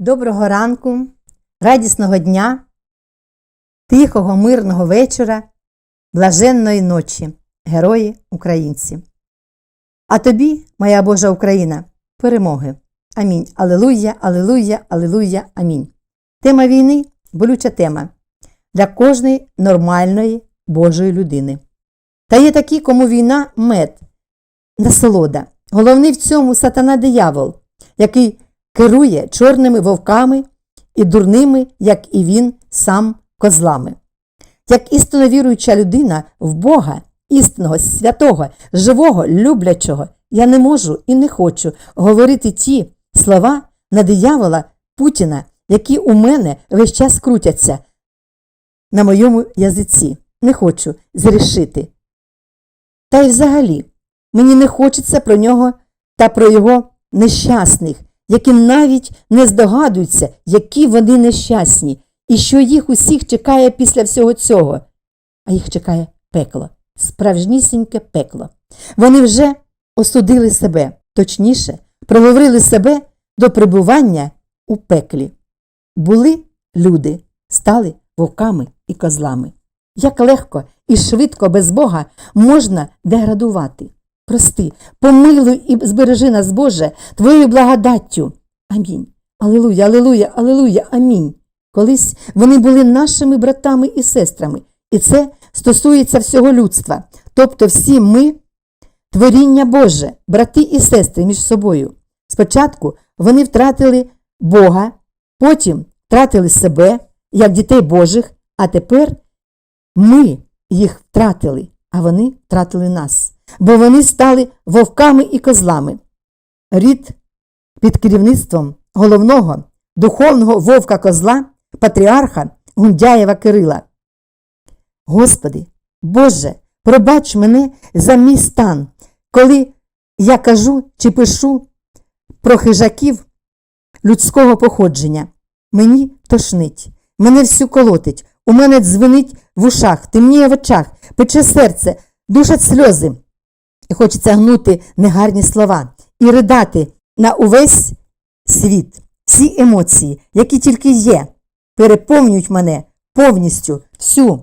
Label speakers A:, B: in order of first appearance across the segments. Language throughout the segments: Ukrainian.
A: Доброго ранку, радісного дня, тихого, мирного вечора, блаженної ночі, герої українці. А тобі, моя Божа Україна, перемоги. Амінь. Алілуя, алілуя, алілуя, амінь. Тема війни болюча тема для кожної нормальної Божої людини. Та є такі, кому війна мед, насолода. Головний в цьому сатана диявол, який керує чорними вовками і дурними, як і він сам козлами. Як істинно віруюча людина в Бога, істинного, святого, живого, люблячого, я не можу і не хочу говорити ті слова на диявола Путіна, які у мене весь час крутяться на моєму язиці. Не хочу зрішити. Та й взагалі, мені не хочеться про нього та про його нещасних, які навіть не здогадуються, які вони нещасні, і що їх усіх чекає після всього цього. А їх чекає пекло, справжнісіньке пекло. Вони вже осудили себе, точніше, проговорили себе до прибування у пеклі. Були люди, стали вовками і козлами. Як легко і швидко без Бога можна деградувати. Прости, помилуй і збережи нас, Боже, Твоєю благодаттю. Амінь. Алілуя, алілуя, алілуя, амінь. Колись вони були нашими братами і сестрами, і це стосується всього людства. Тобто всі ми творіння Боже, брати і сестри між собою. Спочатку вони втратили Бога, потім втратили себе як дітей Божих, а тепер ми їх втратили, а вони втратили нас, бо вони стали вовками і козлами. Рід під керівництвом головного духовного вовка козла, патріарха Гундяєва Кирила. Господи, Боже, пробач мене за мій стан, коли я кажу чи пишу про хижаків людського походження. Мені тошнить, мене всю колотить, у мене дзвенить в ушах, темніє в очах, пече серце, душать сльози. І хочеться гнути негарні слова і ридати на увесь світ. Всі емоції, які тільки є, переповнюють мене повністю всю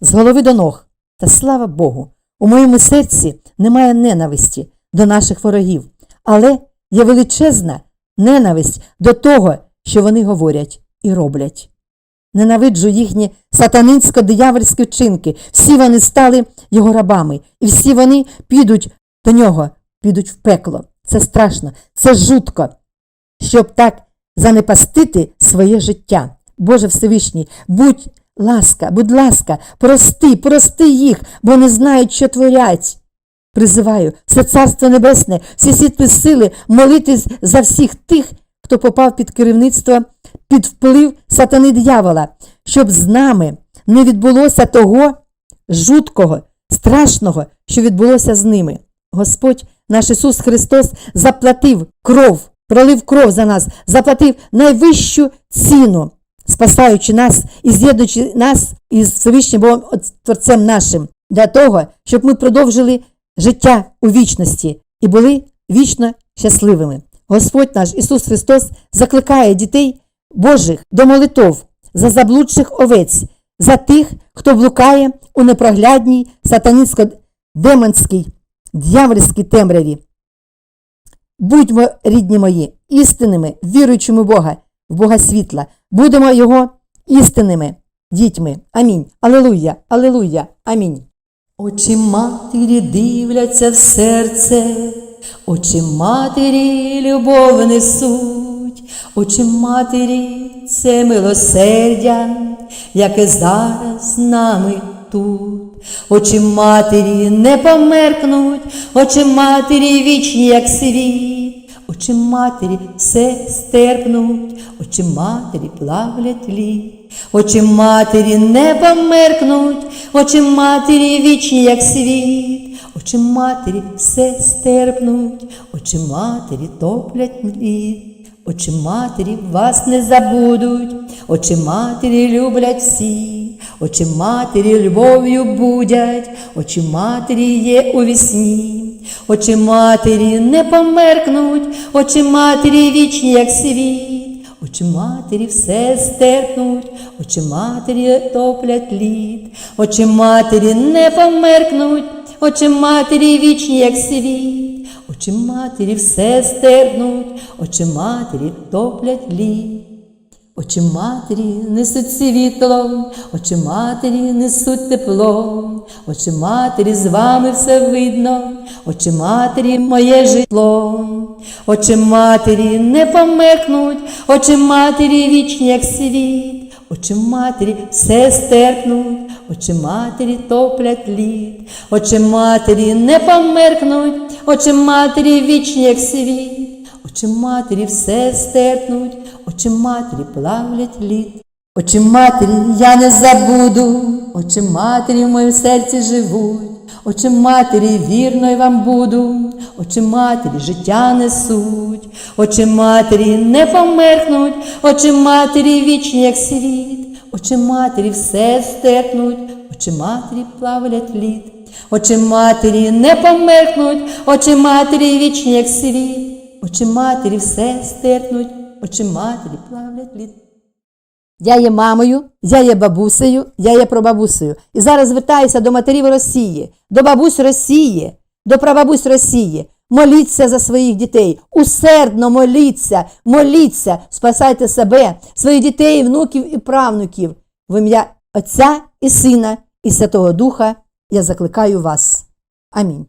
A: з голови до ног. Та слава Богу, у моєму серці немає ненависті до наших ворогів, але є величезна ненависть до того, що вони говорять і роблять. Ненавиджу їхні сатанинсько-диявольські вчинки. Всі вони стали його рабами, і всі вони підуть до нього, підуть в пекло. Це страшно, це жутко, щоб так занепастити своє життя. Боже Всевишній, будь ласка, будь ласка, прости, прости їх, бо не знають, що творять. Призиваю все Царство Небесне, всі світлі сили молитись за всіх тих, хто попав під керівництво, під вплив сатани диявола, щоб з нами не відбулося того жуткого, страшного, що відбулося з ними. Господь наш Ісус Христос заплатив кров, пролив кров за нас, заплатив найвищу ціну, спасаючи нас і з'єднуючи нас із Всевишнім Богом Творцем нашим, для того, щоб ми продовжили життя у вічності і були вічно щасливими. Господь наш Ісус Христос закликає дітей Божих до молитов за заблудших овець, за тих, хто блукає у непроглядній сатанінсько-демонській дьявольській темряві. Будьмо, рідні мої, істинними, віруючими в Бога, в Бога світла, будемо Його істинними дітьми. Амінь. Алелуя, алелуя, амінь.
B: Очі матері дивляться в серце, очі матері любов несуть, очі матері це милосердя, яке зараз з нами тут. Очі матері не померкнуть, очі матері вічні, як світ, очі матері все стерпнуть, очі матері плавлять лід. Очі матері не померкнуть, очі матері вічні, як світ, очі матері все стерпнуть, очі матері топлять лід, очі матері вас не забудуть, очі матері люблять всі, очі матері любов'ю будять, очі матері є у вісні, очі матері не померкнуть, очі матері вічні, як світ. Очі матері все стерпнуть, очі матері топлять лід, очі матері не померкнуть, очі матері вічні, як світ, очі матері все стерпнуть, очі матері топлять лід. Очі матері несуть світло, очі матері несуть тепло, очі матері з вами все видно, очі матері моє житло, очі матері не померкнуть, очі матері вічні, як світ, очі матері все стерпнуть, очі матері топлять лід, очі матері не померкнуть, очі матері вічні, як світ. Очі матері все стерпнуть, очі матері плавлять лід. Очі матері я не забуду, очі матері в моєму серці живуть, очі матері вірно й вам буду, очі матері життя несуть, очі матері не померкнуть, очі матері вічні, як світ, очі матері все стерпнуть, очі матері плавлять лід. Очі матері не померкнуть, очі матері вічні, як світ. Очі матері все стерпнуть, очі матері плавлять лід.
A: Я є мамою, я є бабусею, я є прабабусею. І зараз звертаюся до матерів Росії, до бабусь Росії, до прабабусь Росії. Моліться за своїх дітей, усердно моліться, моліться, спасайте себе, своїх дітей, внуків і правнуків. В ім'я Отця і Сина і Святого Духа я закликаю вас. Амінь.